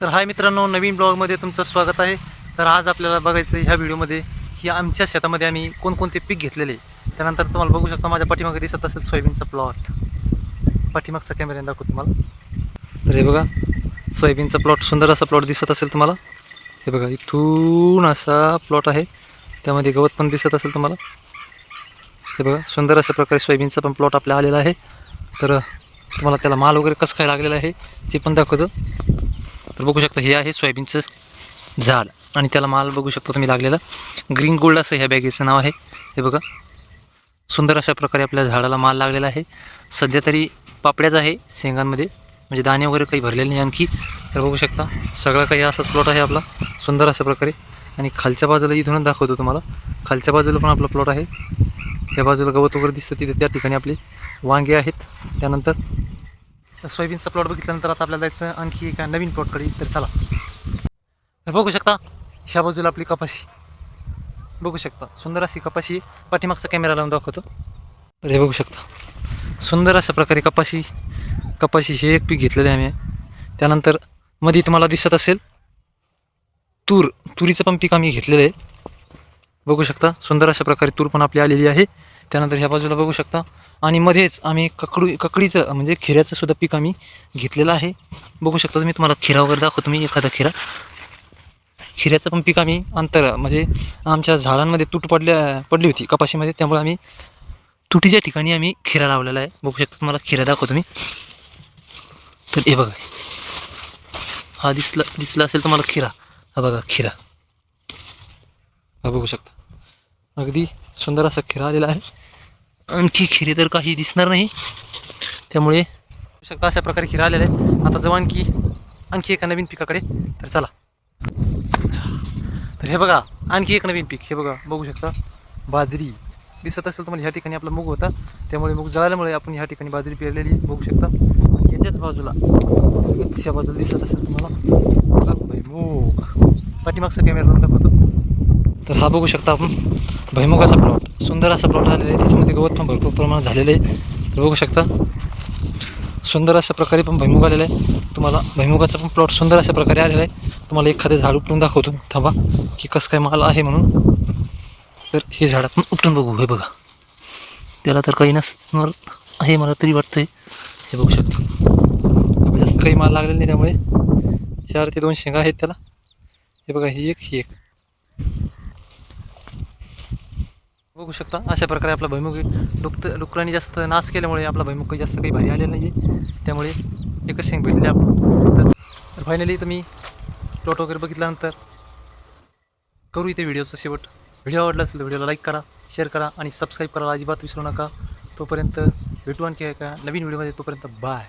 तर हाय मित्रांनो नवीन ब्लॉगमध्ये तुमचं स्वागत आहे. तर आज आपल्याला बघायचं आहे ह्या व्हिडिओमध्ये की आमच्या शेतामध्ये आम्ही कोणकोणते पीक घेतलेले त्यानंतर तुम्हाला बघू शकता माझ्या पाठीमागे दिसत असेल सोयाबीनचा प्लॉट. पाठीमागचा कॅमेऱ्याने दाखवतो तुम्हाला. तर हे बघा सोयाबीनचा प्लॉट सुंदर असा प्लॉट दिसत असेल तुम्हाला. हे बघा इथून असा प्लॉट आहे. त्यामध्ये गवत पण दिसत असेल तुम्हाला. हे बघा सुंदर अशा प्रकारे सोयाबीनचा पण प्लॉट आपल्या आलेला आहे. तर तुम्हाला त्याला माल वगैरे कसं काय लागलेला आहे ते पण दाखवतो. तर बघू शकता हे आहे सोयाबीनचं झाड. आणि त्याला माल बघू शकता तुम्ही लागलेला. ग्रीन गोल्ड असं ह्या बॅगेचं नाव आहे. हे बघा. सुंदर अशा प्रकारे आपल्या झाडाला माल लागलेला आहे. सध्या तरी पापड्याच आहे शेंगांमध्ये. म्हणजे दाणे वगैरे काही भरलेले नाही आणखी. तर बघू शकता सगळा काही असाच प्लॉट आहे आपला. सुंदर अशा प्रकारे. आणि खालच्या बाजूला इथूनच दाखवतो तुम्हाला. खालच्या बाजूला पण आपला प्लॉट आहे. त्या बाजूला गवत वगैरे दिसतं तिथे. त्या ठिकाणी आपले वांगे आहेत. त्यानंतर सोयाबीनचा प्लॉट बघितल्यानंतर आता आपल्याला जायचं आणखी एका नवीन प्लॉटकडे तर चला. बघू शकता ह्या बाजूला आपली कपाशी. बघू शकता सुंदर अशी कपाशी पाठीमागचा कॅमेरा लावून दाखवतो. तर हे बघू शकता सुंदर अशा प्रकारे कपाशी कपाशी हे एक पीक घेतलेलं आहे आम्ही. त्यानंतरमध्ये तुम्हाला दिसत असेल तूर तुरीचं पण पीक आम्ही घेतलेलं आहे. बघू शकता सुंदर अशा प्रकारे तूर पण आपली आलेली आहे. त्यानंतर ह्या बाजूला बघू शकता. आणि मध्येच आम्ही ककडू ककडीचं म्हणजे खिऱ्याचं सुद्धा पीक आम्ही घेतलेलं आहे. बघू शकता तुम्ही तुम्हाला खिरा वगैरे दाखवतो मी एखादा खिरा. खिऱ्याचं पण पीक आम्ही अंतर म्हणजे आमच्या झाडांमध्ये तूट पडल्या पडली होती कपाशीमध्ये त्यामुळे आम्ही तुटीच्या ठिकाणी आम्ही खिरा लावलेला आहे. बघू शकता तुम्हाला खिरा दाखवतो मी. तर हे बघा. हा दिसला दिसला असेल तुम्हाला खिरा. हा बघा खिरा. हा बघू शकता. अगदी सुंदर असा खिरा आलेला आहे. आणखी खिरे तर काही दिसणार नाही. त्यामुळे शकता अशा प्रकारे खिरा आलेला आहे आता जाऊ आणखी आणखी एका नवीन पिकाकडे. तर चला. तर हे बघा आणखी एक नवीन पीक. हे बघा बघू शकता. बाजरी. दिसत असेल तुम्हाला ह्या ठिकाणी आपला मूग होता. त्यामुळे मूग जळाल्यामुळे आपण ह्या ठिकाणी बाजरी पेरलेली बघू शकता. याच्याच बाजूला ह्या बाजूला दिसत असेल तुम्हाला. मूग. पाठीमागचा कॅमेरा दाखवतो. तर हा बघू शकता आपण. भैमुगाचा प्लॉट सुंदर असा प्लॉट आलेला आहे. त्याच्यामध्ये गवत पण भरपूर प्रमाणात झालेलं आहे. तर बघू शकता. सुंदर अशा प्रकारे पण भैमुग आलेला आहे. तुम्हाला भैमुगाचा पण प्लॉट सुंदर अशा प्रकारे आलेला आहे. तुम्हाला एखादं झाड उपटून दाखवतो. थांबा की कसं काय माल आहे म्हणून. तर हे झाड आपण उपटून बघू. हे बघा. त्याला तर काही नसणार आहे मला तरी वाटतंय. हे बघू शकता. जास्त काही माल लागलेला नाही त्यामुळे चार ते दोन शेंगा आहेत त्याला. हे बघा ही एक ही एक. बघू शकता. अशा प्रकारे आपला भैमुग डुक्त डुकरांनी जास्त नाश केल्यामुळे आपला भैमुग काही जास्त काही भारी आलेला नाही त्यामुळे एकच शेंग भेटले आपण. तर फायनली तुम्ही प्लॉट वगैरे बघितल्यानंतर करू इथे व्हिडिओचा शेवट. व्हिडिओ आवडला असेल तर व्हिडिओला लाईक करा शेअर करा आणि सबस्क्राईब करायला अजिबात विसरू नका. तोपर्यंत भेटू आणखी एका नवीन व्हिडिओमध्ये तोपर्यंत बाय